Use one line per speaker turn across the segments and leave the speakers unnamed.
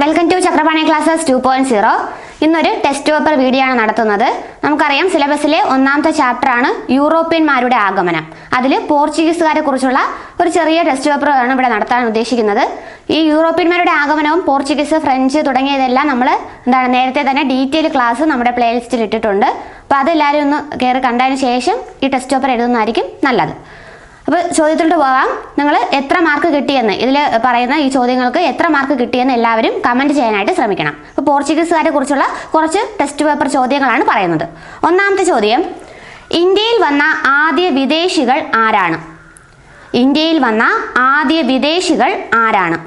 Welcome to Chakrapani classes two point zero ഇന്നൊരു test paper video ആണ് നടത്തുന്നത്. നമുക്കറിയാം സിലബസിലെ ഒന്നാമത്തെ ചാപ്റ്റർ ആണ് യൂറോപ്യന്മാരുടെ ആഗമനം. അതിൽ പോർച്ചുഗീസുകാരെ കുറിച്ചുള്ള ഒരു ചെറിയ ടെസ്റ്റ് പേപ്പർ ആണ് ഇവിടെ നടത്താൻ ഉദ്ദേശിക്കുന്നത്. ഈ യൂറോപ്യന്മാരുടെ ആഗമനവും പോർച്ചുഗീസ് ഫ്രഞ്ച് തുടങ്ങിയതെല്ലാം നമ്മൾ എന്താണ് നേരത്തെ തന്നെ ഡീറ്റെയിൽ ക്ലാസ് നമ്മുടെ പ്ലേലിസ്റ്റിൽ ഇട്ടിട്ടുണ്ട്. അപ്പോൾ അതെല്ലാവരും ഒന്ന് കയറി കണ്ടതിന് ശേഷം ഈ ടെസ്റ്റ് പേപ്പർ എഴുതുന്നതായിരിക്കും നല്ലത്. അപ്പോൾ ചോദ്യത്തിലോട്ട് പോകാം. നിങ്ങൾ എത്ര മാർക്ക് കിട്ടിയെന്ന്. ഇതിൽ പറയുന്ന ഈ ചോദ്യങ്ങൾക്ക് എത്ര മാർക്ക് കിട്ടിയെന്ന് എല്ലാവരും കമന്റ് ചെയ്യാനായിട്ട് ശ്രമിക്കണം. അപ്പോൾ പോർച്ചുഗീസുകാരെ കുറിച്ചുള്ള കുറച്ച് ടെസ്റ്റ് പേപ്പർ ചോദ്യങ്ങളാണ് പറയുന്നത്. ഒന്നാമത്തെ ചോദ്യം. ഇന്ത്യയിൽ വന്ന ആദ്യ വിദേശികൾ ആരാണ്? ഇന്ത്യയിൽ വന്ന ആദ്യ വിദേശികൾ ആരാണ്?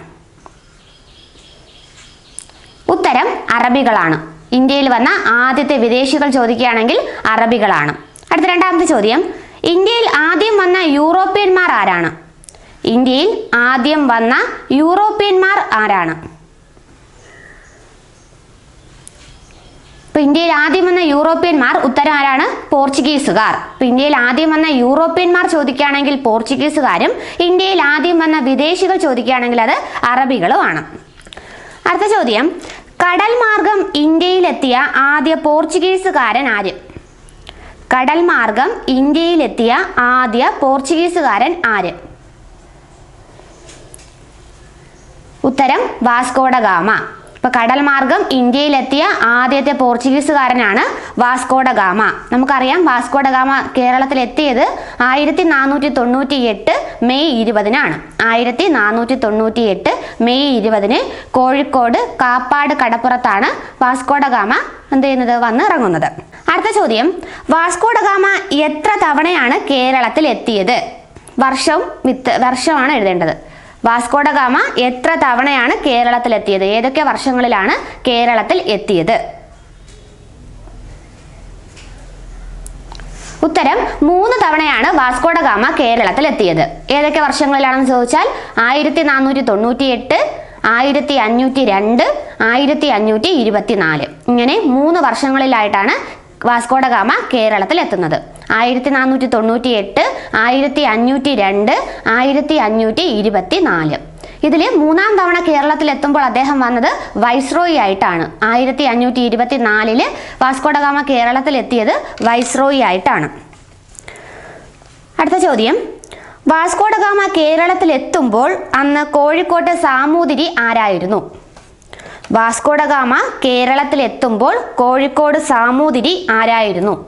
ഉത്തരം അറബികളാണ്. ഇന്ത്യയിൽ വന്ന ആദ്യത്തെ വിദേശികൾ ചോദിക്കുകയാണെങ്കിൽ അറബികളാണ്. അടുത്ത രണ്ടാമത്തെ ചോദ്യം. ഇന്ത്യയിൽ ആദ്യം വന്ന യൂറോപ്യന്മാർ ആരാണ്? ഇന്ത്യയിൽ ആദ്യം വന്ന യൂറോപ്യന്മാർ ആരാണ്? ഇപ്പൊ ഇന്ത്യയിൽ ആദ്യം വന്ന യൂറോപ്യന്മാർ ഉത്തരം ആരാണ്? പോർച്ചുഗീസുകാർ. ഇപ്പൊ ഇന്ത്യയിൽ ആദ്യം വന്ന യൂറോപ്യന്മാർ ചോദിക്കുകയാണെങ്കിൽ പോർച്ചുഗീസുകാരും ഇന്ത്യയിൽ ആദ്യം വന്ന വിദേശികൾ ചോദിക്കുകയാണെങ്കിൽ അത് അറബികളുമാണ് അടുത്ത ചോദ്യം. കടൽ മാർഗം ഇന്ത്യയിലെത്തിയ ആദ്യ പോർച്ചുഗീസുകാരൻ ആര്? കടൽ മാർഗം ഇന്ത്യയിലെത്തിയ ആദ്യ പോർച്ചുഗീസുകാരൻ ആര്? ഉത്തരം വാസ്കോഡ ഗാമ ഇപ്പൊ കടൽ മാർഗം ഇന്ത്യയിലെത്തിയ ആദ്യത്തെ പോർച്ചുഗീസുകാരനാണ് വാസ്കോഡഗാമ നമുക്കറിയാം വാസ്കോഡഗാമ കേരളത്തിൽ എത്തിയത് ആയിരത്തി നാനൂറ്റി തൊണ്ണൂറ്റി എട്ട് മെയ് ഇരുപതിനാണ്. ആയിരത്തി നാനൂറ്റി തൊണ്ണൂറ്റി എട്ട് മെയ് ഇരുപതിന് കോഴിക്കോട് കാപ്പാട് കടപ്പുറത്താണ് വാസ്കോഡഗാമ എന്ത് ചെയ്യുന്നത്? വന്ന് ഇറങ്ങുന്നത് അടുത്ത ചോദ്യം. വാസ്കോഡഗാമ എത്ര തവണയാണ് കേരളത്തിൽ എത്തിയത് വർഷം വിത്ത് വർഷമാണ് എഴുതേണ്ടത്. വാസ്കോഡ ഗാമ എത്ര തവണയാണ് കേരളത്തിൽ എത്തിയത് ഏതൊക്കെ വർഷങ്ങളിലാണ് കേരളത്തിൽ എത്തിയത്? ഉത്തരം മൂന്ന് തവണയാണ് വാസ്കോഡ ഗാമ കേരളത്തിൽ എത്തിയത് ഏതൊക്കെ വർഷങ്ങളിലാണെന്ന് ചോദിച്ചാൽ ആയിരത്തി നാനൂറ്റി തൊണ്ണൂറ്റി എട്ട് ആയിരത്തി അഞ്ഞൂറ്റി രണ്ട് ആയിരത്തി അഞ്ഞൂറ്റി ഇരുപത്തിനാല് ഇങ്ങനെ മൂന്ന് വർഷങ്ങളിലായിട്ടാണ് വാസ്കോഡ ഗാമ കേരളത്തിൽ എത്തുന്നത് ആയിരത്തി നാനൂറ്റി തൊണ്ണൂറ്റി എട്ട് ആയിരത്തി അഞ്ഞൂറ്റി രണ്ട് ആയിരത്തി അഞ്ഞൂറ്റി ഇരുപത്തി നാല് ഇതിൽ മൂന്നാം തവണ കേരളത്തിൽ എത്തുമ്പോൾ അദ്ദേഹം വന്നത് വൈസ്രോയി ആയിട്ടാണ്. ആയിരത്തി അഞ്ഞൂറ്റി ഇരുപത്തി നാലിൽ വാസ്കോഡഗാമ കേരളത്തിൽ എത്തിയത് വൈസ്രോയി ആയിട്ടാണ്. അടുത്ത ചോദ്യം. വാസ്കോഡഗാമ കേരളത്തിൽ എത്തുമ്പോൾ അന്ന് കോഴിക്കോട്ടെ സാമൂതിരി ആരായിരുന്നു? വാസ്കോഡ കേരളത്തിലെത്തുമ്പോൾ കോഴിക്കോട് സാമൂതിരി ആരായിരുന്നു?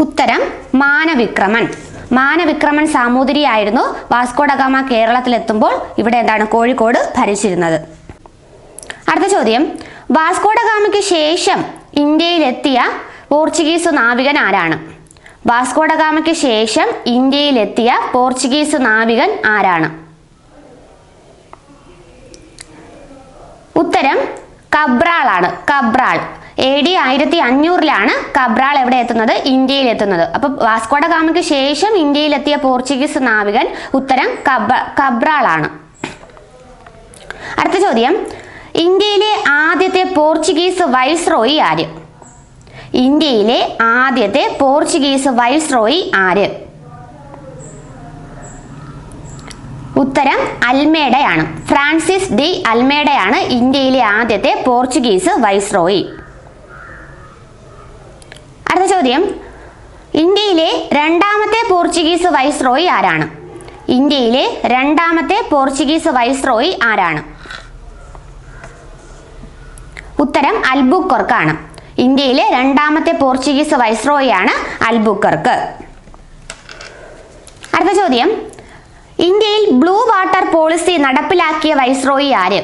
ഉത്തരം മാനവിക്രമൻ. മാനവിക്രമൻ സാമൂതിരി ആയിരുന്നു. വാസ്കോഡഗാമ കേരളത്തിലെത്തുമ്പോൾ ഇവിടെ എന്താണ് കോഴിക്കോട് ഭരിച്ചിരുന്നത്? അടുത്ത ചോദ്യം. വാസ്കോഡഗാമയ്ക്ക് ശേഷം ഇന്ത്യയിലെത്തിയ പോർച്ചുഗീസ് നാവികൻ ആരാണ്? വാസ്കോഡഗാമയ്ക്ക് ശേഷം ഇന്ത്യയിലെത്തിയ പോർച്ചുഗീസ് നാവികൻ ആരാണ്? ഉത്തരം കബ്രാൾ ആണ് കബ്രാൾ. എ ഡി ആയിരത്തി അഞ്ഞൂറിലാണ് കബ്രാൾ എവിടെ എത്തുന്നത്? ഇന്ത്യയിൽ എത്തുന്നത്. അപ്പൊ വാസ്കോഡ ഗാമയ്ക്ക് ശേഷം ഇന്ത്യയിൽ എത്തിയ പോർച്ചുഗീസ് നാവികൻ ഉത്തരം കബ കബ്രാൾ ആണ് അടുത്ത ചോദ്യം. ഇന്ത്യയിലെ ആദ്യത്തെ പോർച്ചുഗീസ് വൈസ്രോയി ആര്? ഇന്ത്യയിലെ ആദ്യത്തെ പോർച്ചുഗീസ് വൈസ്രോയി ആര്? ഉത്തരം അൽമേഡയാണ്. ഫ്രാൻസിസ് ഡി അൽമേഡയാണ് ഇന്ത്യയിലെ ആദ്യത്തെ പോർച്ചുഗീസ് വൈസ്രോയി. അടുത്ത ചോദ്യം. ഇന്ത്യയിലെ രണ്ടാമത്തെ പോർച്ചുഗീസ് വൈസ്രോയി ആരാണ്? ഇന്ത്യയിലെ രണ്ടാമത്തെ പോർച്ചുഗീസ് വൈസ്രോയി ആരാണ്? ഉത്തരം അൽബുക്കർക്കാണ്. ഇന്ത്യയിലെ രണ്ടാമത്തെ പോർച്ചുഗീസ് വൈസ്രോയിയാണ് അൽബുക്കർക്ക്. അടുത്ത ചോദ്യം. ഇന്ത്യയിൽ ബ്ലൂ വാട്ടർ പോളിസി നടപ്പിലാക്കിയ വൈസ്രോയി ആര്?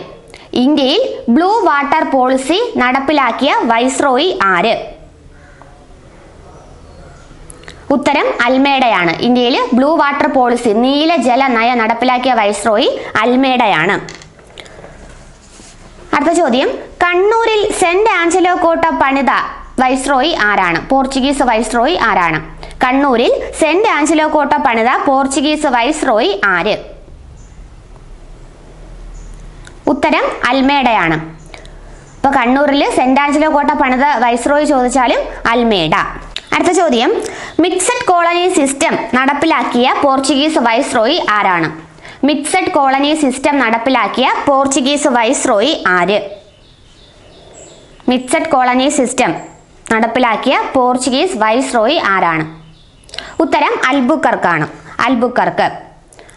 ഇന്ത്യയിൽ ബ്ലൂ വാട്ടർ പോളിസി നടപ്പിലാക്കിയ വൈസ്രോയി ആര്? ഉത്തരം അൽമേഡയാണ്. ഇന്ത്യയിൽ ബ്ലൂ വാട്ടർ പോളിസി നീല ജല നയ നടപ്പിലാക്കിയ വൈസ്രോയി അൽമേഡയാണ്. അടുത്ത ചോദ്യം. കണ്ണൂരിൽ സെന്റ് ആഞ്ചലോ കോട്ട പണിത വൈസ്രോയി ആരാണ്? പോർച്ചുഗീസ് വൈസ്രോയി ആരാണ്? കണ്ണൂരിൽ സെന്റ് ആഞ്ചലോ കോട്ട പണിത പോർച്ചുഗീസ് വൈസ്രോയി ആര്? ഉത്തരം അൽമേഡയാണ്. ഇപ്പൊ കണ്ണൂരിൽ സെന്റ് ആഞ്ചലോ കോട്ട പണിത വൈസ്രോയി ചോദിച്ചാലും അൽമേഡ. അടുത്ത ചോദ്യം. മിക്സഡ് കോളനി സിസ്റ്റം നടപ്പിലാക്കിയ പോർച്ചുഗീസ് വൈസ്രോയി ആരാണ്? മിക്സഡ് കോളനി സിസ്റ്റം നടപ്പിലാക്കിയ പോർച്ചുഗീസ് വൈസ്രോയി ആര്? Mixed colony system. നടപ്പിലാക്കിയ പോർച്ചുഗീസ് വൈസ്രോയി ആരാണ്? ഉത്തരം അൽബുക്കർക്കാണ്. അൽബുക്കർക്ക്.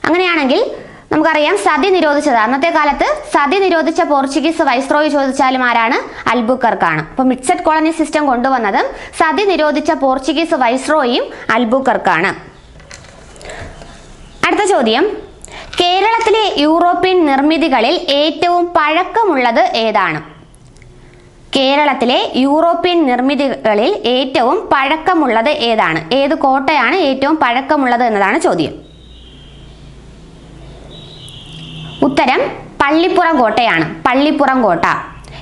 അങ്ങനെയാണെങ്കിൽ നമുക്കറിയാം സതി നിരോധിച്ചത്. അന്നത്തെ കാലത്ത് സതി നിരോധിച്ച പോർച്ചുഗീസ് വൈസ്രോയി ചോദിച്ചാലും ആരാണ്? അൽബുക്കർക്കാണ്. അപ്പൊ മിക്സഡ് കോളനി സിസ്റ്റം കൊണ്ടുവന്നതും സതി നിരോധിച്ച പോർച്ചുഗീസ് വൈസ്രോയും അൽബുക്കർക്കാണ്. അടുത്ത ചോദ്യം. കേരളത്തിലെ യൂറോപ്യൻ നിർമ്മിതികളിൽ ഏറ്റവും പഴക്കമുള്ളത് ഏതാണ്? കേരളത്തിലെ യൂറോപ്യൻ നിർമ്മിതികളിൽ ഏറ്റവും പഴക്കമുള്ളത് ഏതാണ്? ഏത് കോട്ടയാണ് ഏറ്റവും പഴക്കമുള്ളത് എന്നതാണ് ചോദ്യം. ഉത്തരം പള്ളിപ്പുറം കോട്ടയാണ്. പള്ളിപ്പുറം കോട്ട.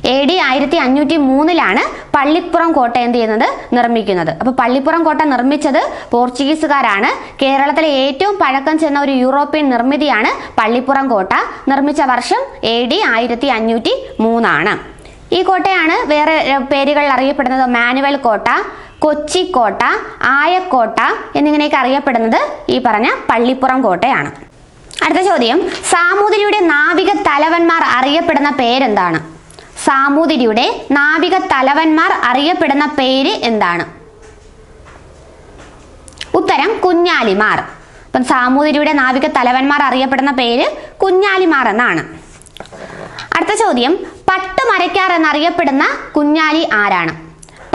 എ ഡി ആയിരത്തി അഞ്ഞൂറ്റി മൂന്നിലാണ് പള്ളിപ്പുറം കോട്ട എന്ത് ചെയ്യുന്നത്? നിർമ്മിക്കുന്നത്. അപ്പോൾ പള്ളിപ്പുറം കോട്ട നിർമ്മിച്ചത് പോർച്ചുഗീസുകാരാണ്. കേരളത്തിലെ ഏറ്റവും പഴക്കം ചെന്ന ഒരു യൂറോപ്യൻ നിർമ്മിതിയാണ് പള്ളിപ്പുറം കോട്ട. നിർമ്മിച്ച വർഷം എ ഡി ആയിരത്തി അഞ്ഞൂറ്റി മൂന്നാണ് ഈ കോട്ടയാണ് വേറെ പേരുകളിൽ അറിയപ്പെടുന്നത് മാനുവൽ കോട്ട കൊച്ചി കോട്ട ആയക്കോട്ട എന്നിങ്ങനെയൊക്കെ അറിയപ്പെടുന്നത് ഈ പറഞ്ഞ പള്ളിപ്പുറം കോട്ടയാണ്. അടുത്ത ചോദ്യം സാമൂതിരിയുടെ നാവിക തലവന്മാർ അറിയപ്പെടുന്ന പേരെന്താണ്? സാമൂതിരിയുടെ നാവിക തലവന്മാർ അറിയപ്പെടുന്ന പേര് എന്താണ്? ഉത്തരം കുഞ്ഞാലിമാർ. അപ്പം സാമൂതിരിയുടെ നാവിക തലവന്മാർ അറിയപ്പെടുന്ന പേര് കുഞ്ഞാലിമാർ എന്നാണ്. അടുത്ത ചോദ്യം പട്ടുമരയ്ക്കാർ എന്നറിയപ്പെടുന്ന കുഞ്ഞാലി ആരാണ്?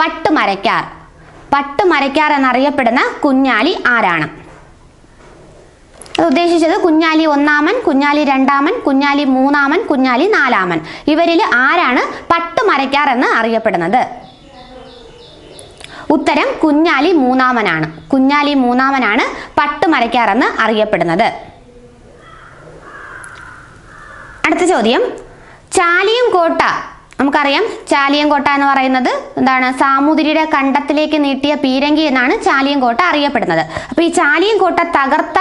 പട്ടുമരയ്ക്കാർ. പട്ടുമരയ്ക്കാർ എന്നറിയപ്പെടുന്ന കുഞ്ഞാലി ആരാണ്? ഉദ്ദേശിച്ചത് കുഞ്ഞാലി ഒന്നാമൻ കുഞ്ഞാലി രണ്ടാമൻ കുഞ്ഞാലി മൂന്നാമൻ കുഞ്ഞാലി നാലാമൻ. ഇവരിൽ ആരാണ് പട്ടുമരയ്ക്കാർ എന്ന് അറിയപ്പെടുന്നത്? ഉത്തരം കുഞ്ഞാലി മൂന്നാമനാണ്. കുഞ്ഞാലി മൂന്നാമനാണ് പട്ടുമരയ്ക്കാർ എന്ന് അറിയപ്പെടുന്നത്. അടുത്ത ചോദ്യം ചാലിയം കോട്ട നമുക്കറിയാം ചാലിയം കോട്ട എന്ന് പറയുന്നത് എന്താണ് സാമൂതിരിയുടെ കണ്ടത്തിലേക്ക് നീട്ടിയ പീരങ്കി എന്നാണ് ചാലിയം കോട്ട അറിയപ്പെടുന്നത്. അപ്പൊ ഈ ചാലിയം കോട്ട തകർത്ത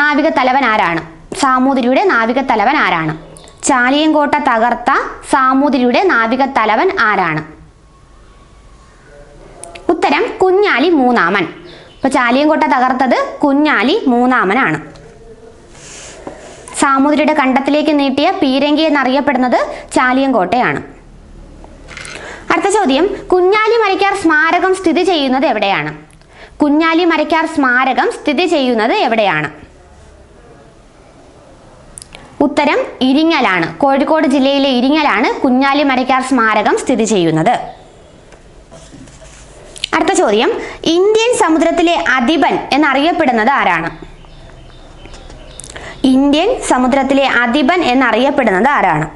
നാവിക തലവൻ ആരാണ്? സാമൂതിരിയുടെ നാവിക തലവൻ ആരാണ്? ചാലിയം കോട്ട തകർത്ത സാമൂതിരിയുടെ നാവിക തലവൻ ആരാണ്? ഉത്തരം കുഞ്ഞാലി മൂന്നാമൻ. ഇപ്പൊ ചാലിയൻകോട്ട തകർത്തത് കുഞ്ഞാലി മൂന്നാമനാണ്. സാമൂതിരിയുടെ കണ്ടത്തിലേക്ക് നീട്ടിയ പീരങ്കി എന്നറിയപ്പെടുന്നത് ചാലിയങ്കോട്ടയാണ്. അടുത്ത ചോദ്യം കുഞ്ഞാലി മരക്കാർ സ്മാരകം സ്ഥിതി ചെയ്യുന്നത് എവിടെയാണ്? കുഞ്ഞാലി മരക്കാർ സ്മാരകം സ്ഥിതി ചെയ്യുന്നത് എവിടെയാണ്? ഉത്തരം ഇരിങ്ങലാണ്. കോഴിക്കോട് ജില്ലയിലെ ഇരിങ്ങലാണ് കുഞ്ഞാലി മരക്കാർ സ്മാരകം സ്ഥിതി ചെയ്യുന്നത്. അടുത്ത ചോദ്യം ഇന്ത്യൻ സമുദ്രത്തിലെ അധിപൻ എന്നറിയപ്പെടുന്നത് ആരാണ്? ഇന്ത്യൻ സമുദ്രത്തിലെ അധിപൻ എന്നറിയപ്പെടുന്നത് ആരാണ്?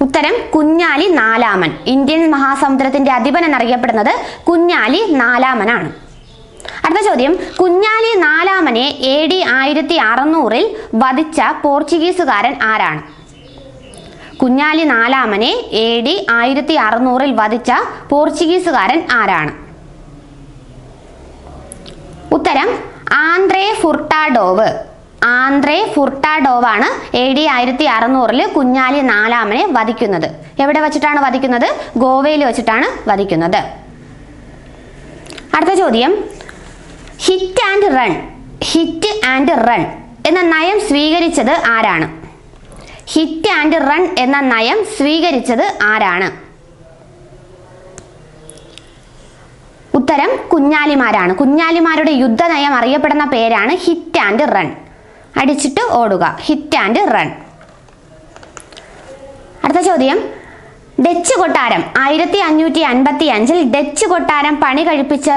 ഉത്തരം കുഞ്ഞാലി നാലാമൻ. ഇന്ത്യൻ മഹാസമുദ്രത്തിന്റെ അധിപൻ എന്നറിയപ്പെടുന്നത് കുഞ്ഞാലി നാലാമനാണ്. അടുത്ത ചോദ്യം കുഞ്ഞാലി നാലാമനെ എ ഡി ആയിരത്തി അറുന്നൂറിൽ വധിച്ച പോർച്ചുഗീസുകാരൻ ആരാണ്? കുഞ്ഞാലി നാലാമനെ എ ഡി ആയിരത്തി അറുന്നൂറിൽ വധിച്ച പോർച്ചുഗീസുകാരൻ ആരാണ്? ഉത്തരം ആന്ത്രേ ഫുർട്ടാഡോവ്. ആന്ത്രേ ഫുർട്ടാഡോവാണ് എ ഡി ആയിരത്തി അറുന്നൂറിൽ കുഞ്ഞാലി നാലാമനെ വധിക്കുന്നത്. എവിടെ വച്ചിട്ടാണ് വധിക്കുന്നത്? ഗോവയിൽ വെച്ചിട്ടാണ് വധിക്കുന്നത്. അടുത്ത ചോദ്യം. Hit and run. Hit and run എന്ന നയം സ്വീകരിച്ചത് ആരാണ്? ഹിറ്റ് ആൻഡ് റൺ എന്ന നയം സ്വീകരിച്ചത് ആരാണ്? ഉത്തരം കുഞ്ഞാലിമാരാണ്. കുഞ്ഞാലിമാരുടെ യുദ്ധനയം അറിയപ്പെടുന്ന പേരാണ് ഹിറ്റ് ആൻഡ് റൺ. അടിച്ചിട്ട് ഓടുക. Hit and run. അടുത്ത ചോദ്യം. ഡച്ച് കൊട്ടാരം. ആയിരത്തി അഞ്ഞൂറ്റി അൻപത്തി അഞ്ചിൽ ഡച്ച് കൊട്ടാരം പണി കഴിപ്പിച്ച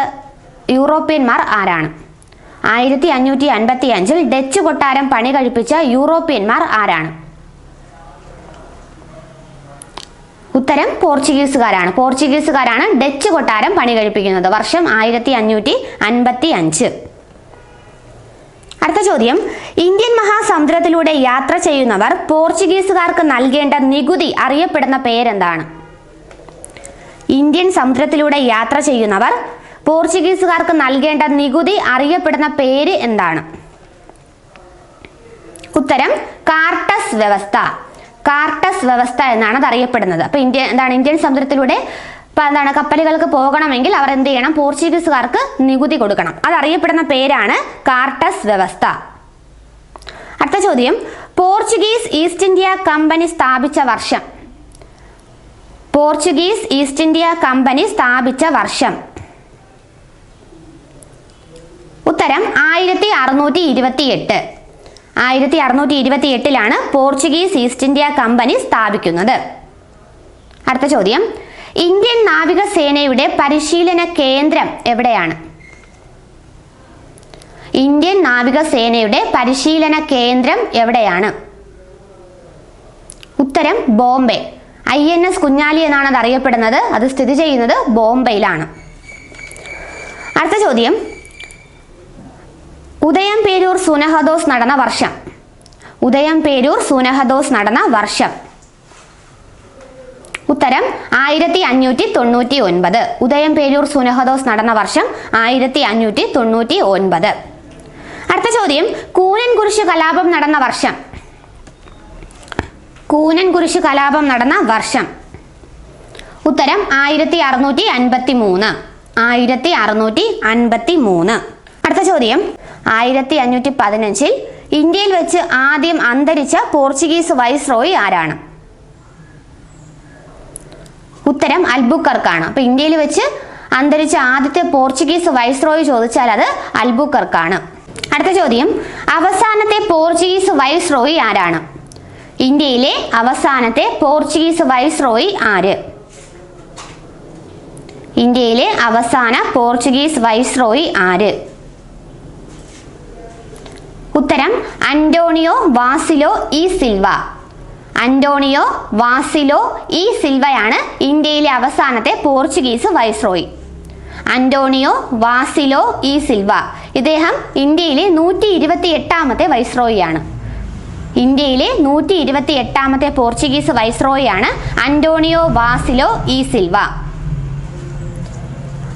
യൂറോപ്യന്മാർ ആരാണ്? ആയിരത്തി അഞ്ഞൂറ്റി അൻപത്തി അഞ്ചിൽ ഡച്ച് കൊട്ടാരം പണി കഴിപ്പിച്ച യൂറോപ്യന്മാർ ആരാണ്? ഉത്തരം പോർച്ചുഗീസുകാരാണ്. പോർച്ചുഗീസുകാരാണ് ഡച്ച് കൊട്ടാരം പണി കഴിപ്പിക്കുന്നത് വർഷം ആയിരത്തി അഞ്ഞൂറ്റി അൻപത്തി അഞ്ച് അടുത്ത ചോദ്യം. ഇന്ത്യൻ മഹാസമുദ്രത്തിലൂടെ യാത്ര ചെയ്യുന്നവർ പോർച്ചുഗീസുകാർക്ക് നൽകേണ്ട നികുതി അറിയപ്പെടുന്ന പേരെന്താണ്? ഇന്ത്യൻ സമുദ്രത്തിലൂടെ യാത്ര ചെയ്യുന്നവർ പോർച്ചുഗീസുകാർക്ക് നൽകേണ്ട നികുതി അറിയപ്പെടുന്ന പേര് എന്താണ്? ഉത്തരം കാർട്ടസ് വ്യവസ്ഥ. കാർട്ടസ് വ്യവസ്ഥ എന്നാണ് അറിയപ്പെടുന്നത് അപ്പൊ ഇന്ത്യ എന്താണ് ഇന്ത്യൻ സമുദ്രത്തിലൂടെ ഇപ്പം എന്താണ് കപ്പലുകൾക്ക് പോകണമെങ്കിൽ അവർ എന്ത് ചെയ്യണം? പോർച്ചുഗീസുകാർക്ക് നികുതി കൊടുക്കണം. അതറിയപ്പെടുന്ന പേരാണ് കാർട്ടസ് വ്യവസ്ഥ. അടുത്ത ചോദ്യം. പോർച്ചുഗീസ് ഈസ്റ്റ് ഇന്ത്യ കമ്പനി സ്ഥാപിച്ച വർഷം. പോർച്ചുഗീസ് ഈസ്റ്റ് ഇന്ത്യ കമ്പനി സ്ഥാപിച്ച വർഷം. ഉത്തരം ആയിരത്തി അറുന്നൂറ്റി ഇരുപത്തി എട്ട് ആയിരത്തി അറുന്നൂറ്റി ഇരുപത്തി എട്ടിലാണ് പോർച്ചുഗീസ് ഈസ്റ്റ് ഇന്ത്യ കമ്പനി സ്ഥാപിക്കുന്നത്. അടുത്ത ചോദ്യം. ഇന്ത്യൻ നാവികസേനയുടെ പരിശീലന കേന്ദ്രം എവിടെയാണ്? ഇന്ത്യൻ നാവികസേനയുടെ പരിശീലന കേന്ദ്രം എവിടെയാണ്? ഉത്തരം Bombay. I N S Kunjali എന്നാണ് അത് അറിയപ്പെടുന്നത്. അത് സ്ഥിതി ചെയ്യുന്നത് ബോംബെയിലാണ്. അടുത്ത ചോദ്യം. ഉദയം പേരൂർ സുനഹദോസ് നടന്ന വർഷം. ഉദയം പേരൂർ സുനഹദോസ് നടന്ന വർഷം. ഉത്തരം ആയിരത്തി അഞ്ഞൂറ്റി തൊണ്ണൂറ്റി ഒൻപത് ഉദയം പേരൂർ സുനഹദോസ് നടന്ന വർഷം ആയിരത്തി അഞ്ഞൂറ്റി തൊണ്ണൂറ്റി ഒൻപത് അടുത്ത ചോദ്യം കൂനൻ കുരിശ് കലാപം നടന്ന വർഷം. കൂനൻ കുരിശ് കലാപം നടന്ന വർഷം. ഉത്തരം ആയിരത്തി അറുന്നൂറ്റി അൻപത്തി മൂന്ന് ആയിരത്തി അറുന്നൂറ്റി അൻപത്തി മൂന്ന് അടുത്ത ചോദ്യം ആയിരത്തി അഞ്ഞൂറ്റി പതിനഞ്ചിൽ ഇന്ത്യയിൽ വെച്ച് ആദ്യം അന്തരിച്ച പോർച്ചുഗീസ് വൈസ്രോയി ആരാണ്? ഉത്തരം അൽബുക്കർക്കാണ്. അപ്പൊ ഇന്ത്യയിൽ വെച്ച് അന്തരിച്ച ആദ്യത്തെ പോർച്ചുഗീസ് വൈസ്രോയി ചോദിച്ചാൽ അത് അൽബുക്കർക്കാണ്. അടുത്ത ചോദ്യം. അവസാനത്തെ പോർച്ചുഗീസ് വൈസ്രോയി ആരാണ്? ഇന്ത്യയിലെ അവസാനത്തെ പോർച്ചുഗീസ് വൈസ്രോയി ആര്? ഇന്ത്യയിലെ അവസാന പോർച്ചുഗീസ് വൈസ്രോയി ആര്? ഉത്തരം Antonio Vassalo e Silva. Antonio Vassalo e സിൽവയാണ് ഇന്ത്യയിലെ അവസാനത്തെ Portuguese viceroy. Antonio Vassalo e Silva. ഇദ്ദേഹം ഇന്ത്യയിലെ നൂറ്റി ഇരുപത്തി എട്ടാമത്തെ വൈസ്രോയിയാണ്. ഇന്ത്യയിലെ നൂറ്റി ഇരുപത്തി എട്ടാമത്തെ പോർച്ചുഗീസ് വൈസ്രോയിയാണ് അന്റോണിയോ വാസിലോ ഇ സിൽവ.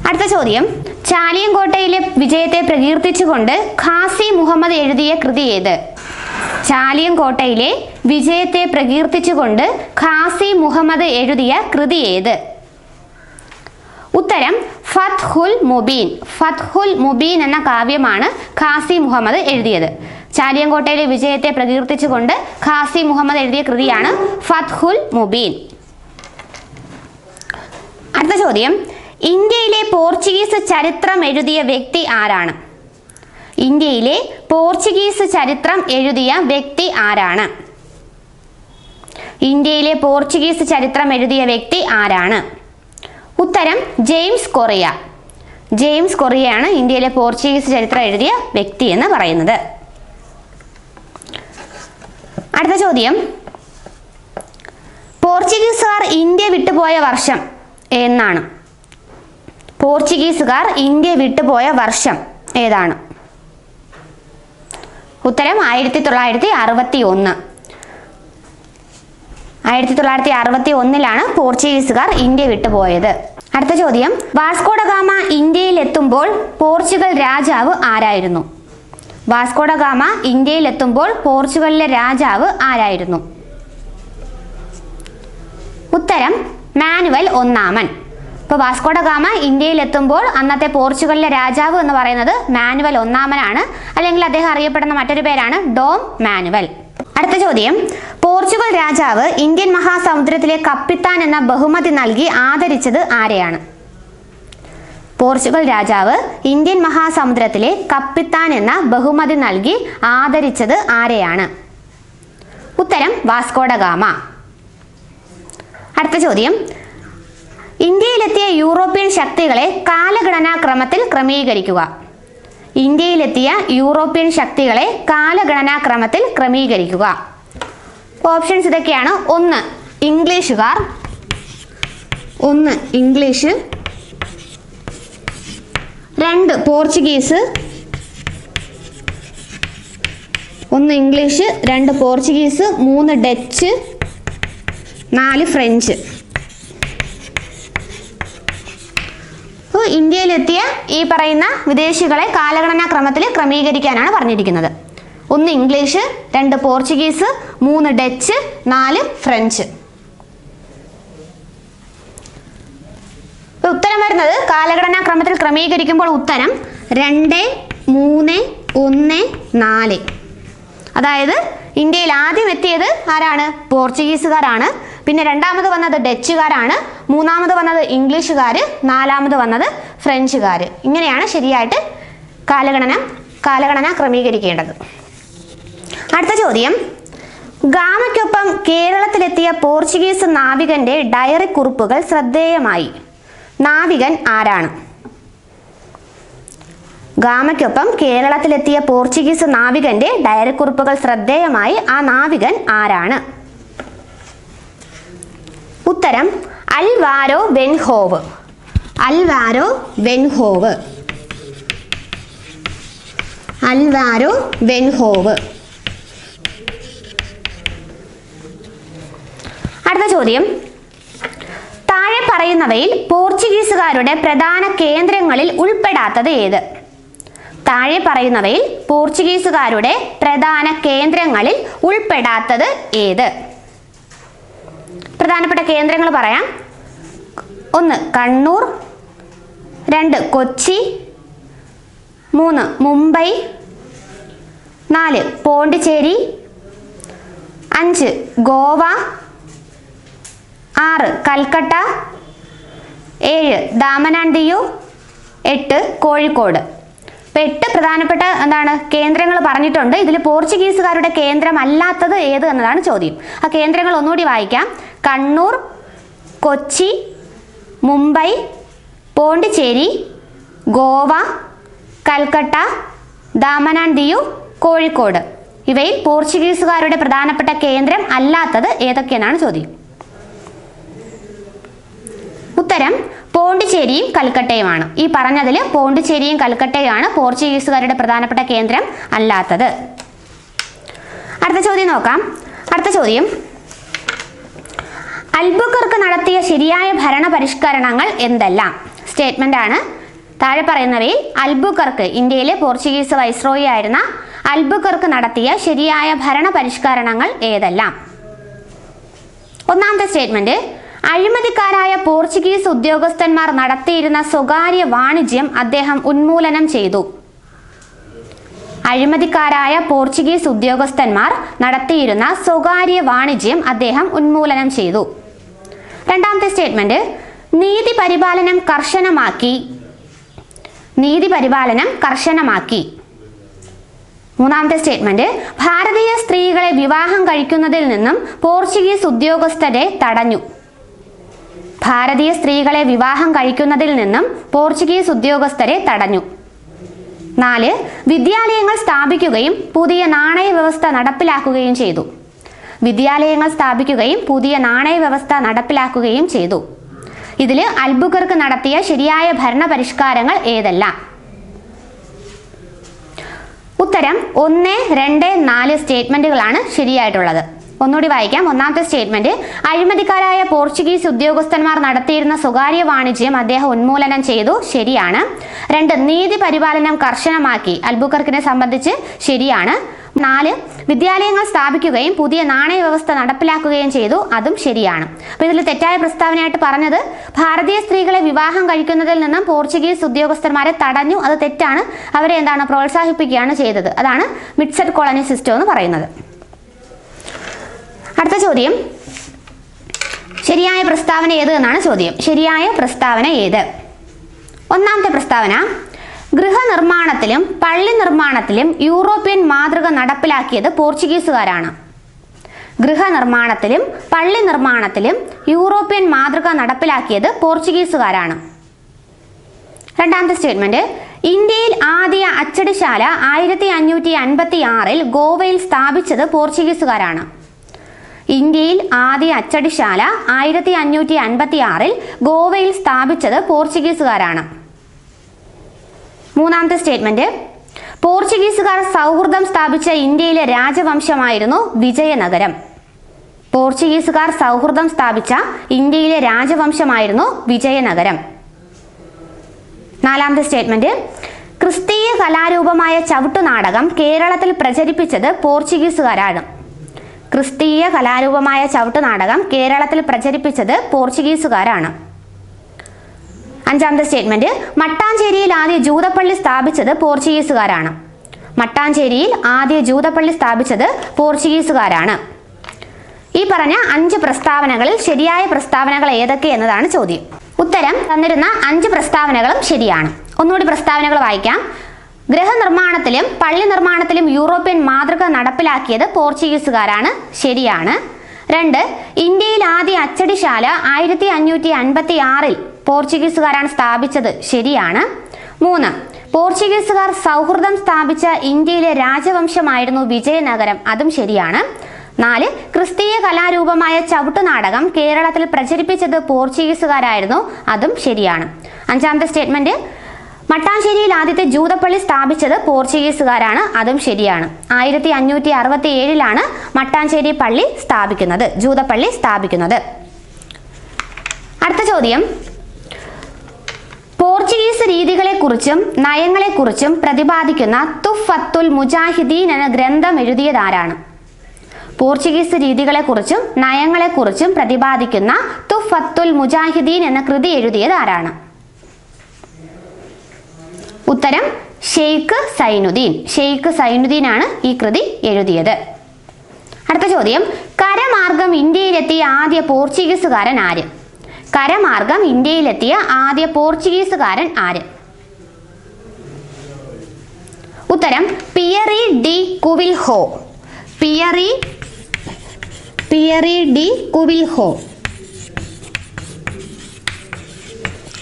അടുത്ത ചോദ്യം. ചാലിയൻകോട്ടയിലെ വിജയത്തെ പ്രകീർത്തിച്ചുകൊണ്ട് ഖാസി മുഹമ്മദ് എഴുതിയ കൃതി ഏത്? ചാലിയങ്കോട്ടയിലെ വിജയത്തെ പ്രകീർത്തിച്ചുകൊണ്ട് ഖാസി മുഹമ്മദ് എഴുതിയ കൃതി ഏത്? ഉത്തരം ഫത്ഹുൽ മുബീൻ. ഫത്ഹുൽ മുബീൻ എന്ന കാവ്യമാണ് ഖാസി മുഹമ്മദ് എഴുതിയത്. ചാലിയങ്കോട്ടയിലെ വിജയത്തെ പ്രകീർത്തിച്ചുകൊണ്ട് ഖാസി മുഹമ്മദ് എഴുതിയ കൃതിയാണ് ഫത്ഹുൽ മുബീൻ. അടുത്ത ചോദ്യം ഇന്ത്യയിലെ പോർച്ചുഗീസ് ചരിത്രം എഴുതിയ വ്യക്തി ആരാണ്? ഇന്ത്യയിലെ പോർച്ചുഗീസ് ചരിത്രം എഴുതിയ വ്യക്തി ആരാണ്? ഇന്ത്യയിലെ പോർച്ചുഗീസ് ചരിത്രം എഴുതിയ വ്യക്തി ആരാണ്? ഉത്തരം ജെയിംസ് കൊറിയ. ജെയിംസ് കൊറിയയാണ് ഇന്ത്യയിലെ പോർച്ചുഗീസ് ചരിത്രം എഴുതിയ വ്യക്തി എന്ന് പറയുന്നത്. അടുത്ത ചോദ്യം. പോർച്ചുഗീസുകാർ ഇന്ത്യ വിട്ടുപോയ വർഷം എന്നാണ്. പോർച്ചുഗീസുകാർ ഇന്ത്യ വിട്ടുപോയ വർഷം ഏതാണ്? ഉത്തരം ആയിരത്തി തൊള്ളായിരത്തി അറുപത്തി ഒന്ന് ആയിരത്തി തൊള്ളായിരത്തി അറുപത്തി ഒന്നിലാണ് പോർച്ചുഗീസുകാർ ഇന്ത്യ വിട്ടുപോയത്. അടുത്ത ചോദ്യം. വാസ്കോഡഗാമ ഇന്ത്യയിൽ എത്തുമ്പോൾ പോർച്ചുഗൽ രാജാവ് ആരായിരുന്നു? വാസ്കോഡഗാമ ഇന്ത്യയിൽ എത്തുമ്പോൾ പോർച്ചുഗലിലെ രാജാവ് ആരായിരുന്നു? ഉത്തരം മാനുവൽ ഒന്നാമൻ. ഇപ്പോൾ വാസ്കോഡ ഗാമ ഇന്ത്യയിൽ എത്തുമ്പോൾ അന്നത്തെ പോർച്ചുഗലിലെ രാജാവ് എന്ന് പറയുന്നത് മാനുവൽ ഒന്നാമനാണ്. അല്ലെങ്കിൽ അദ്ദേഹം അറിയപ്പെടുന്ന മറ്റൊരു പേരാണ് ഡോം മാനുവൽ. അടുത്ത ചോദ്യം. പോർച്ചുഗൽ രാജാവ് ഇന്ത്യൻ മഹാസമുദ്രത്തിലെ കപ്പിത്താൻ എന്ന ബഹുമതി നൽകി ആദരിച്ചത് ആരെയാണ്? പോർച്ചുഗൽ രാജാവ് ഇന്ത്യൻ മഹാസമുദ്രത്തിലെ കപ്പിത്താൻ എന്ന ബഹുമതി നൽകി ആദരിച്ചത് ആരെയാണ്? ഉത്തരം വാസ്കോഡ ഗാമ. അടുത്ത ചോദ്യം. ഇന്ത്യയിലെത്തിയ യൂറോപ്യൻ ശക്തികളെ കാലഗണനാക്രമത്തിൽ ക്രമീകരിക്കുക. ഇന്ത്യയിലെത്തിയ യൂറോപ്യൻ ശക്തികളെ കാലഗണനാക്രമത്തിൽ ക്രമീകരിക്കുക. ഓപ്ഷൻസ് ഇതൊക്കെയാണ്. ഒന്ന് ഇംഗ്ലീഷുകാർ. ഒന്ന് ഇംഗ്ലീഷ്. രണ്ട് പോർച്ചുഗീസ്. ഒന്ന് ഇംഗ്ലീഷ്. രണ്ട് പോർച്ചുഗീസ്. മൂന്ന് ഡച്ച്. നാല് ഫ്രഞ്ച് അപ്പോൾ ഇന്ത്യയിലെത്തിയ ഈ പറയുന്ന വിദേശികളെ കാലഗണനാ ക്രമത്തിൽ ക്രമീകരിക്കാനാണ് പറഞ്ഞിരിക്കുന്നത്. ഒന്ന് ഇംഗ്ലീഷ് രണ്ട് പോർച്ചുഗീസ് മൂന്ന് ഡച്ച് നാല് ഫ്രഞ്ച്. ഉത്തരം വരുന്നത് കാലഘടനാ ക്രമത്തിൽ ക്രമീകരിക്കുമ്പോൾ ഉത്തരം രണ്ട് മൂന്ന് ഒന്ന് നാല്. അതായത് ഇന്ത്യയിൽ ആദ്യം എത്തിയത് ആരാണ്? പോർച്ചുഗീസുകാരാണ്. പിന്നെ രണ്ടാമത് വന്നത് ഡച്ചുകാരാണ്. മൂന്നാമത് വന്നത് ഇംഗ്ലീഷുകാർ നാലാമത് വന്നത് ഫ്രഞ്ചുകാർ ഇങ്ങനെയാണ് ശരിയായിട്ട് കാലഗണന കാലഗണന ക്രമീകരിക്കേണ്ടത്. അടുത്ത ചോദ്യം. ഗാമയ്ക്കൊപ്പം കേരളത്തിലെത്തിയ പോർച്ചുഗീസ് നാവികന്റെ ഡയറി കുറിപ്പുകൾ ശ്രദ്ധേയമായി. നാവികൻ ആരാണ്? ഗാമയ്ക്കൊപ്പം കേരളത്തിലെത്തിയ പോർച്ചുഗീസ് നാവികന്റെ ഡയറി കുറിപ്പുകൾ ശ്രദ്ധേയമായി ആ നാവികൻ ആരാണ്? ഉത്തരം. അൽവാരോ വെൻഹോവ് അൽവാരോ വെൻഹോവ്. അൽവാരോ വെൻഹോവ്. അടുത്ത ചോദ്യം. താഴെ പറയുന്നവയിൽ പോർച്ചുഗീസുകാരുടെ പ്രധാന കേന്ദ്രങ്ങളിൽ ഉൾപ്പെടാത്തത് ഏത്? താഴെ പറയുന്നവയിൽ പോർച്ചുഗീസുകാരുടെ പ്രധാന കേന്ദ്രങ്ങളിൽ ഉൾപ്പെടാത്തത് ഏത്? പ്രധാനപ്പെട്ട കേന്ദ്രങ്ങൾ പറയാം. ഒന്ന് കണ്ണൂർ രണ്ട് കൊച്ചി. മൂന്ന് മുംബൈ. നാല് പോണ്ടിച്ചേരി. അഞ്ച് ഗോവ. ആറ് കൽക്കട്ട. ഏഴ് ദാമനാണ്ടിയു. എട്ട് കോഴിക്കോട്. ഇപ്പം എട്ട് പ്രധാനപ്പെട്ട എന്താണ് കേന്ദ്രങ്ങൾ പറഞ്ഞിട്ടുണ്ട്. ഇതിൽ പോർച്ചുഗീസുകാരുടെ കേന്ദ്രം അല്ലാത്തത് ഏത് എന്നതാണ് ചോദ്യം. ആ കേന്ദ്രങ്ങൾ ഒന്നുകൂടി വായിക്കാം. കണ്ണൂർ കൊച്ചി മുംബൈ പോണ്ടിച്ചേരി ഗോവ കൽക്കട്ട ദാമനാൻഡിയു കോഴിക്കോട്. ഇവയിൽ പോർച്ചുഗീസുകാരുടെ പ്രധാനപ്പെട്ട കേന്ദ്രം അല്ലാത്തത് ഏതൊക്കെയെന്നാണ് ചോദ്യം. ഉത്തരം പോണ്ടിച്ചേരിയും കൽക്കട്ടയുമാണ്. ഈ പറഞ്ഞതിൽ പോണ്ടിച്ചേരിയും കൽക്കട്ടയുമാണ് പോർച്ചുഗീസുകാരുടെ പ്രധാനപ്പെട്ട കേന്ദ്രം അല്ലാത്തത്. അടുത്ത ചോദ്യം നോക്കാം. അടുത്ത ചോദ്യം. അൽബുക്കർക്ക് നടത്തിയ ശരിയായ ഭരണ പരിഷ്കരണങ്ങൾ എന്തെല്ലാം? സ്റ്റേറ്റ്മെന്റ് ആണ് താഴെ പറയുന്നവയിൽ അൽബുക്കർക്ക് ഇന്ത്യയിലെ പോർച്ചുഗീസ് വൈസ്രോയി ആയിരുന്ന അൽബുക്കർക്ക് നടത്തിയ ശരിയായ ഭരണ പരിഷ്കരണങ്ങൾ ഏതെല്ലാം? ഒന്നാമത്തെ സ്റ്റേറ്റ്മെന്റ് അഴിമതിക്കാരായ പോർച്ചുഗീസ് ഉദ്യോഗസ്ഥന്മാർ നടത്തിയിരുന്ന സ്വകാര്യ വാണിജ്യം അദ്ദേഹം ഉന്മൂലനം ചെയ്തു. അഴിമതിക്കാരായ പോർച്ചുഗീസ് ഉദ്യോഗസ്ഥന്മാർ നടത്തിയിരുന്ന സ്വകാര്യ വാണിജ്യം അദ്ദേഹം ഉന്മൂലനം ചെയ്തു. രണ്ടാമത്തെ സ്റ്റേറ്റ്മെന്റ് നീതി പരിപാലനം കർശനമാക്കി. നീതി പരിപാലനം കർശനമാക്കി. മൂന്നാമത്തെ സ്റ്റേറ്റ്മെന്റ് ഭാരതീയ സ്ത്രീകളെ വിവാഹം കഴിക്കുന്നതിൽ നിന്നും പോർച്ചുഗീസ് ഉദ്യോഗസ്ഥരെ തടഞ്ഞു. ഭാരതീയ സ്ത്രീകളെ വിവാഹം കഴിക്കുന്നതിൽ നിന്നും പോർച്ചുഗീസ് ഉദ്യോഗസ്ഥരെ തടഞ്ഞു. നാല് വിദ്യാലയങ്ങൾ സ്ഥാപിക്കുകയും പുതിയ നാണയ വ്യവസ്ഥ നടപ്പിലാക്കുകയും ചെയ്തു. വിദ്യാലയങ്ങൾ സ്ഥാപിക്കുകയും പുതിയ നാണയ വ്യവസ്ഥ നടപ്പിലാക്കുകയും ചെയ്തു. ഇതിൽ അൽബുക്കർക്ക് നടത്തിയ ശരിയായ ഭരണ പരിഷ്കാരങ്ങൾ ഏതെല്ലാം? ഉത്തരം ഒന്ന് രണ്ട് നാല് സ്റ്റേറ്റ്മെന്റുകളാണ് ശരിയായിട്ടുള്ളത്. ഒന്നുകൂടി വായിക്കാം. ഒന്നാമത്തെ സ്റ്റേറ്റ്മെന്റ് അഴിമതിക്കാരായ പോർച്ചുഗീസ് ഉദ്യോഗസ്ഥന്മാർ നടത്തിയിരുന്ന സ്വകാര്യ വാണിജ്യം അദ്ദേഹം ഉന്മൂലനം ചെയ്തു ശരിയാണ്. രണ്ട് നീതി പരിപാലനം കർശനമാക്കി അൽബുക്കർക്കിനെ സംബന്ധിച്ച് ശരിയാണ്. നാല് വിദ്യാലയങ്ങൾ സ്ഥാപിക്കുകയും പുതിയ നാണയ വ്യവസ്ഥ നടപ്പിലാക്കുകയും ചെയ്തു. അതും ശരിയാണ്. അപ്പൊ ഇതിൽ തെറ്റായ പ്രസ്താവനയായിട്ട് പറഞ്ഞത് ഭാരതീയ സ്ത്രീകളെ വിവാഹം കഴിക്കുന്നതിൽ നിന്നും പോർച്ചുഗീസ് ഉദ്യോഗസ്ഥന്മാരെ തടഞ്ഞു. അത് തെറ്റാണ്. അവരെ എന്താണ് പ്രോത്സാഹിപ്പിക്കുകയാണ് ചെയ്തത്. അതാണ് മിക്സഡ് കോളനി സിസ്റ്റം എന്ന് പറയുന്നത്. അടുത്ത ചോദ്യം. ശരിയായ പ്രസ്താവന ഏത് എന്നാണ് ചോദ്യം. ശരിയായ പ്രസ്താവന ഏത്? ഒന്നാമത്തെ പ്രസ്താവന ഗൃഹനിർമ്മാണത്തിലും പള്ളി നിർമ്മാണത്തിലും യൂറോപ്യൻ മാതൃക നടപ്പിലാക്കിയത് പോർച്ചുഗീസുകാരാണ്. ഗൃഹനിർമ്മാണത്തിലും പള്ളി നിർമ്മാണത്തിലും യൂറോപ്യൻ മാതൃക നടപ്പിലാക്കിയത് പോർച്ചുഗീസുകാരാണ്. രണ്ടാമത്തെ സ്റ്റേറ്റ്മെന്റ് ഇന്ത്യയിൽ ആദ്യ അച്ചടിശാല ആയിരത്തി അഞ്ഞൂറ്റി അൻപത്തി ആറിൽ ഗോവയിൽ സ്ഥാപിച്ചത് പോർച്ചുഗീസുകാരാണ്. ഇന്ത്യയിൽ ആദ്യ അച്ചടിശാല ആയിരത്തി അഞ്ഞൂറ്റി അൻപത്തി ആറിൽ ഗോവയിൽ സ്ഥാപിച്ചത് പോർച്ചുഗീസുകാരാണ്. മൂന്നാമത്തെ സ്റ്റേറ്റ്മെന്റ്. പോർച്ചുഗീസുകാർ സൗഹൃദം സ്ഥാപിച്ച ഇന്ത്യയിലെ രാജവംശമായിരുന്നു വിജയനഗരം. പോർച്ചുഗീസുകാർ സൗഹൃദം സ്ഥാപിച്ച ഇന്ത്യയിലെ രാജവംശമായിരുന്നു വിജയനഗരം. നാലാമത്തെ സ്റ്റേറ്റ്മെന്റ്. ക്രിസ്തീയ കലാരൂപമായ ചവിട്ടുനാടകം കേരളത്തിൽ പ്രചരിപ്പിച്ചത് പോർച്ചുഗീസുകാരാണ്. ക്രിസ്തീയ കലാരൂപമായ ചവിട്ടുനാടകം കേരളത്തിൽ പ്രചരിപ്പിച്ചത് പോർച്ചുഗീസുകാരാണ്. അഞ്ചാമത്തെ സ്റ്റേറ്റ്മെന്റ് മട്ടാഞ്ചേരിയിൽ ആദ്യ ജൂതപ്പള്ളി സ്ഥാപിച്ചത് പോർച്ചുഗീസുകാരാണ്. മട്ടാഞ്ചേരിയിൽ ആദ്യ ജൂതപ്പള്ളി സ്ഥാപിച്ചത് പോർച്ചുഗീസുകാരാണ്. ഈ പറഞ്ഞ അഞ്ച് പ്രസ്താവനകളിൽ ശരിയായ പ്രസ്താവനകൾ ഏതൊക്കെ എന്നതാണ് ചോദ്യം. ഉത്തരം തന്നിരുന്ന അഞ്ച് പ്രസ്താവനകളും ശരിയാണ്. ഒന്നുകൂടി പ്രസ്താവനകൾ വായിക്കാം. ഗൃഹനിർമ്മാണത്തിലും പള്ളി നിർമ്മാണത്തിലും യൂറോപ്യൻ മാതൃക നടപ്പിലാക്കിയത് പോർച്ചുഗീസുകാരാണ്. ശരിയാണ്. രണ്ട് ഇന്ത്യയിൽ ആദ്യ അച്ചടിശാല ആയിരത്തി അഞ്ഞൂറ്റി അൻപത്തി ആറിൽ പോർച്ചുഗീസുകാരാണ് സ്ഥാപിച്ചത്. ശരിയാണ്. മൂന്ന് പോർച്ചുഗീസുകാർ സൗഹൃദം സ്ഥാപിച്ച ഇന്ത്യയിലെ രാജവംശമായിരുന്നു വിജയനഗരം. അതും ശരിയാണ്. നാല് ക്രിസ്തീയ കലാരൂപമായ ചവിട്ടുനാടകം കേരളത്തിൽ പ്രചരിപ്പിച്ചത് പോർച്ചുഗീസുകാരായിരുന്നു. അതും ശരിയാണ്. അഞ്ചാമത്തെ സ്റ്റേറ്റ്മെന്റ് മട്ടാഞ്ചേരിയിൽ ആദ്യത്തെ ജൂതപ്പള്ളി സ്ഥാപിച്ചത് പോർച്ചുഗീസുകാരാണ്. അതും ശരിയാണ്. ആയിരത്തി അഞ്ഞൂറ്റി അറുപത്തി ഏഴിലാണ് മട്ടാഞ്ചേരി പള്ളി സ്ഥാപിക്കുന്നത് ജൂതപ്പള്ളി സ്ഥാപിക്കുന്നത്. അടുത്ത ചോദ്യം. പോർച്ചുഗീസ് രീതികളെക്കുറിച്ചും നയങ്ങളെക്കുറിച്ചും പ്രതിപാദിക്കുന്ന തുഫത്തുൽ മുജാഹിദീൻ എന്ന ഗ്രന്ഥം എഴുതിയതാരാണ്? പോർച്ചുഗീസ് രീതികളെക്കുറിച്ചും നയങ്ങളെക്കുറിച്ചും പ്രതിപാദിക്കുന്ന തുഫത്തുൽ മുജാഹിദീൻ എന്ന കൃതി എഴുതിയതാരാണ്? ഉത്തരം ഷെയ്ഖ് സൈനുദ്ദീൻ. ഷെയ്ഖ് സൈനുദ്ദീൻ ആണ് ഈ കൃതി എഴുതിയത്. അടുത്ത ചോദ്യം കരമാർഗം ഇന്ത്യയിലെത്തിയ ആദ്യ പോർച്ചുഗീസുകാരൻ ആര്? കരമാർഗം ഇന്ത്യയിലെത്തിയ ആദ്യ പോർച്ചുഗീസുകാരൻ ആര്? ഉത്തരം Pierre de Covilha. Pierre Pierre de Covilha.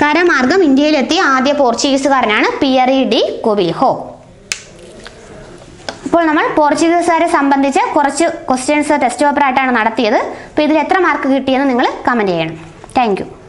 കരമാർഗം ഇന്ത്യയിലെത്തിയ ആദ്യ പോർച്ചുഗീസുകാരനാണ് പിയറി ഡി കുവിൽഹോ. ഇപ്പോൾ നമ്മൾ പോർച്ചുഗീസുകാരെ സംബന്ധിച്ച് കുറച്ച് ക്വസ്റ്റ്യൻസ് ടെസ്റ്റ് പേപ്പറായിട്ടാണ് നടത്തിയത്. അപ്പോൾ ഇതിൽ എത്ര മാർക്ക് കിട്ടിയെന്ന് നിങ്ങൾ കമന്റ് ചെയ്യണം. Thank you.